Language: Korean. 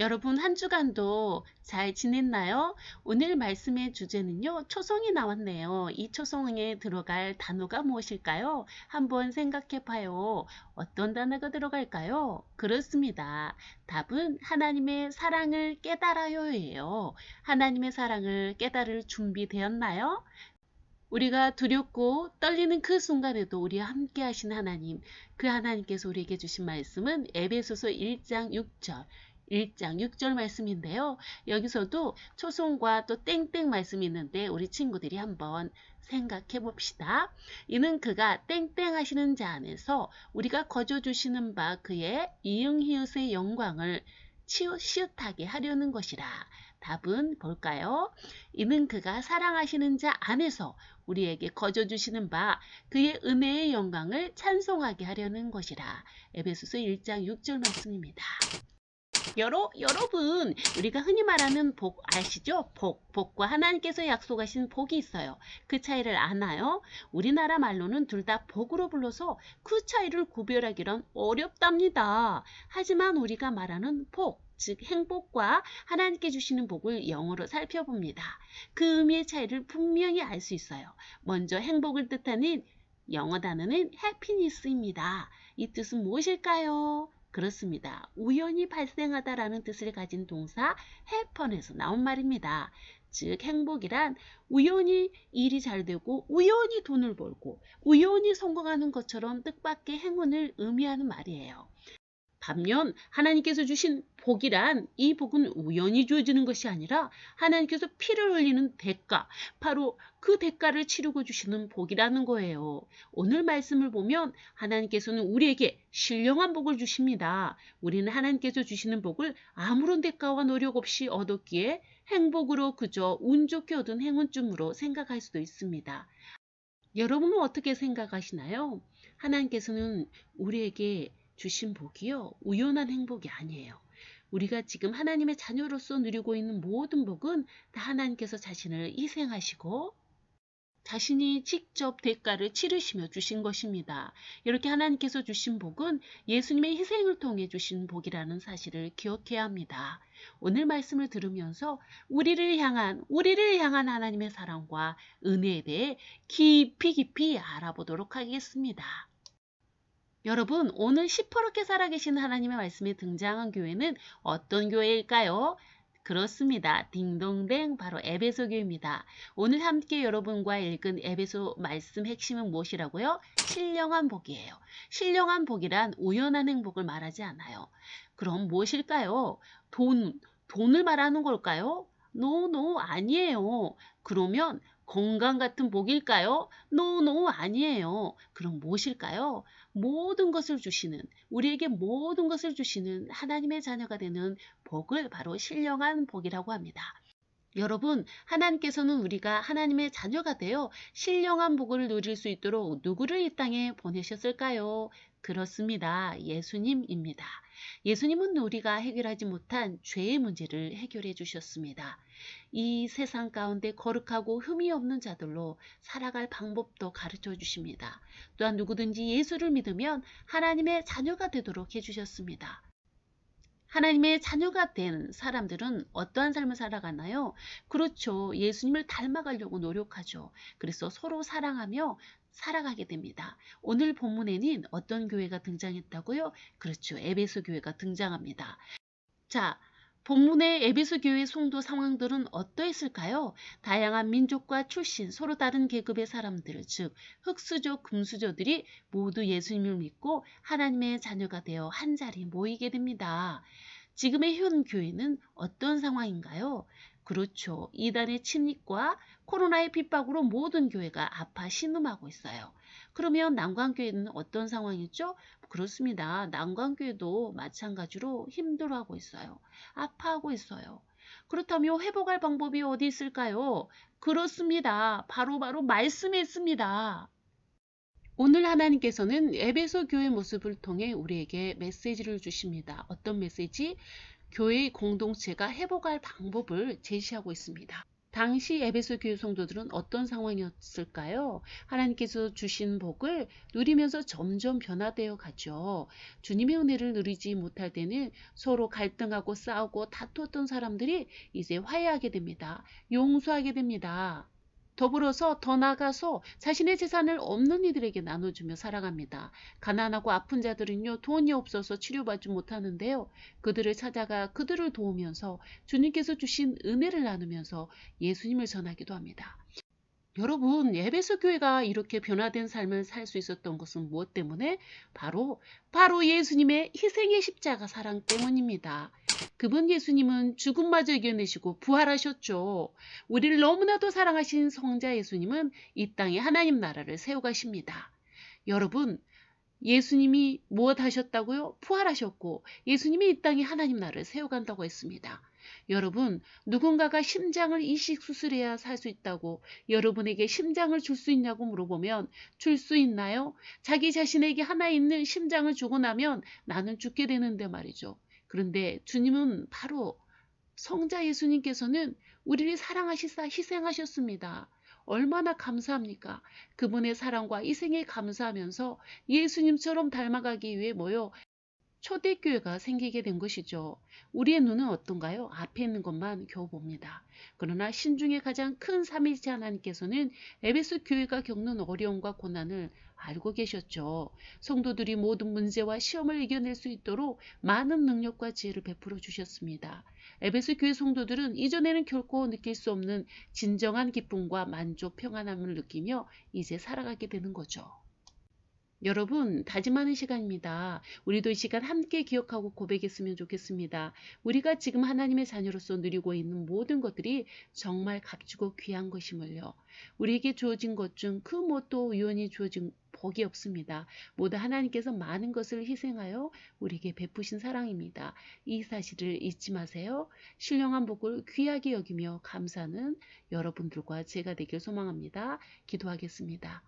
여러분 한 주간도 잘 지냈나요? 오늘 말씀의 주제는요. 초성이 나왔네요. 이 초성에 들어갈 단어가 무엇일까요? 한번 생각해 봐요. 어떤 단어가 들어갈까요? 그렇습니다. 답은 하나님의 사랑을 깨달아요예요. 하나님의 사랑을 깨달을 준비되었나요? 우리가 두렵고 떨리는 그 순간에도 우리와 함께 하신 하나님, 그 하나님께서 우리에게 주신 말씀은 에베소서 1장 6절 1장 6절 말씀인데요. 여기서도 초송과 또 땡땡 말씀이 있는데 우리 친구들이 한번 생각해 봅시다. 이는 그가 땡땡 하시는 자 안에서 우리가 거저 주시는 바 그의 이응히읗의 영광을 시웃하게 하려는 것이라. 답은 볼까요? 이는 그가 사랑하시는 자 안에서 우리에게 거저 주시는 바 그의 은혜의 영광을 찬송하게 하려는 것이라. 에베소서 1장 6절 말씀입니다. 여러, 여러분, 우리가 흔히 말하는 복 아시죠? 복, 복과 하나님께서 약속하신 복이 있어요. 그 차이를 아나요? 우리나라 말로는 둘 다 복으로 불러서 그 차이를 구별하기란 어렵답니다. 하지만 우리가 말하는 복, 즉 행복과 하나님께 주시는 복을 영어로 살펴봅니다. 그 의미의 차이를 분명히 알 수 있어요. 먼저 행복을 뜻하는 영어 단어는 happiness입니다. 이 뜻은 무엇일까요? 그렇습니다. 우연히 발생하다라는 뜻을 가진 동사 happen에서 나온 말입니다. 즉 행복이란 우연히 일이 잘 되고 우연히 돈을 벌고 우연히 성공하는 것처럼 뜻밖의 행운을 의미하는 말이에요. 반면 하나님께서 주신 복이란 이 복은 우연히 주어지는 것이 아니라 하나님께서 피를 흘리는 대가, 바로 그 대가를 치르고 주시는 복이라는 거예요. 오늘 말씀을 보면 하나님께서는 우리에게 신령한 복을 주십니다. 우리는 하나님께서 주시는 복을 아무런 대가와 노력 없이 얻었기에 행복으로 그저 운 좋게 얻은 행운쯤으로 생각할 수도 있습니다. 여러분은 어떻게 생각하시나요? 하나님께서는 우리에게 주신 복이요. 우연한 행복이 아니에요. 우리가 지금 하나님의 자녀로서 누리고 있는 모든 복은 다 하나님께서 자신을 희생하시고 자신이 직접 대가를 치르시며 주신 것입니다. 이렇게 하나님께서 주신 복은 예수님의 희생을 통해 주신 복이라는 사실을 기억해야 합니다. 오늘 말씀을 들으면서 우리를 향한 우리를 향한 하나님의 사랑과 은혜에 대해 깊이 깊이 알아보도록 하겠습니다. 여러분, 오늘 시퍼렇게 살아계신 하나님의 말씀에 등장한 교회는 어떤 교회일까요? 그렇습니다. 딩동댕 바로 에베소 교회입니다. 오늘 함께 여러분과 읽은 에베소 말씀 핵심은 무엇이라고요? 신령한 복이에요. 신령한 복이란 우연한 행복을 말하지 않아요. 그럼 무엇일까요? 돈, 돈을 말하는 걸까요? 노, 노, 아니에요. 그러면 건강 같은 복일까요? 노, 노, 아니에요. 그럼 무엇일까요? 모든 것을 주시는, 우리에게 모든 것을 주시는 하나님의 자녀가 되는 복을 바로 신령한 복이라고 합니다. 여러분, 하나님께서는 우리가 하나님의 자녀가 되어 신령한 복을 누릴 수 있도록 누구를 이 땅에 보내셨을까요? 그렇습니다. 예수님입니다. 예수님은 우리가 해결하지 못한 죄의 문제를 해결해 주셨습니다. 이 세상 가운데 거룩하고 흠이 없는 자들로 살아갈 방법도 가르쳐 주십니다. 또한 누구든지 예수를 믿으면 하나님의 자녀가 되도록 해주셨습니다. 하나님의 자녀가 된 사람들은 어떠한 삶을 살아가나요? 그렇죠. 예수님을 닮아가려고 노력하죠. 그래서 서로 사랑하며 살아가게 됩니다. 오늘 본문에는 어떤 교회가 등장했다고요? 그렇죠. 에베소 교회가 등장합니다. 자, 본문의 에베소 교회 송도 상황들은 어떠했을까요? 다양한 민족과 출신, 서로 다른 계급의 사람들, 즉 흑수저, 금수저들이 모두 예수님을 믿고 하나님의 자녀가 되어 한자리 모이게 됩니다. 지금의 현 교회는 어떤 상황인가요? 그렇죠. 이단의 침입과 코로나의 핍박으로 모든 교회가 아파 신음하고 있어요. 그러면 난관교회는 어떤 상황이죠? 그렇습니다. 난관교회도 마찬가지로 힘들어하고 있어요. 아파하고 있어요. 그렇다면 회복할 방법이 어디 있을까요? 그렇습니다. 바로바로 바로 말씀에 있습니다. 오늘 하나님께서는 에베소 교회 모습을 통해 우리에게 메시지를 주십니다. 어떤 메시지? 교회의 공동체가 회복할 방법을 제시하고 있습니다. 당시 에베소 교회 성도들은 어떤 상황이었을까요? 하나님께서 주신 복을 누리면서 점점 변화되어 가죠. 주님의 은혜를 누리지 못할 때는 서로 갈등하고 싸우고 다투었던 사람들이 이제 화해하게 됩니다. 용서하게 됩니다. 더불어서 더 나아가서 자신의 재산을 없는 이들에게 나눠주며 살아갑니다. 가난하고 아픈 자들은요 돈이 없어서 치료받지 못하는데요. 그들을 찾아가 그들을 도우면서 주님께서 주신 은혜를 나누면서 예수님을 전하기도 합니다. 여러분, 에베소 교회가 이렇게 변화된 삶을 살 수 있었던 것은 무엇 때문에? 바로, 바로 예수님의 희생의 십자가 사랑 때문입니다. 그분 예수님은 죽음마저 이겨내시고 부활하셨죠. 우리를 너무나도 사랑하신 성자 예수님은 이 땅에 하나님 나라를 세워가십니다. 여러분, 예수님이 무엇 하셨다고요? 부활하셨고 예수님이 이 땅에 하나님 나라를 세워간다고 했습니다. 여러분, 누군가가 심장을 이식 수술해야 살 수 있다고 여러분에게 심장을 줄 수 있냐고 물어보면 줄 수 있나요? 자기 자신에게 하나 있는 심장을 주고 나면 나는 죽게 되는데 말이죠. 그런데 주님은 바로 성자 예수님께서는 우리를 사랑하시사 희생하셨습니다. 얼마나 감사합니까? 그분의 사랑과 희생에 감사하면서 예수님처럼 닮아가기 위해 모여 초대교회가 생기게 된 것이죠. 우리의 눈은 어떤가요? 앞에 있는 것만 겨우 봅니다. 그러나 신중에 가장 큰 삼위일체 하나님께서는 에베소 교회가 겪는 어려움과 고난을 알고 계셨죠. 성도들이 모든 문제와 시험을 이겨낼 수 있도록 많은 능력과 지혜를 베풀어 주셨습니다. 에베소 교회 성도들은 이전에는 결코 느낄 수 없는 진정한 기쁨과 만족, 평안함을 느끼며 이제 살아가게 되는 거죠. 여러분, 다짐하는 시간입니다. 우리도 이 시간 함께 기억하고 고백했으면 좋겠습니다. 우리가 지금 하나님의 자녀로서 누리고 있는 모든 것들이 정말 값지고 귀한 것임을요. 우리에게 주어진 것 중 그 무엇도 우연히 주어진 복이 없습니다. 모두 하나님께서 많은 것을 희생하여 우리에게 베푸신 사랑입니다. 이 사실을 잊지 마세요. 신령한 복을 귀하게 여기며 감사는 여러분들과 제가 되길 소망합니다. 기도하겠습니다.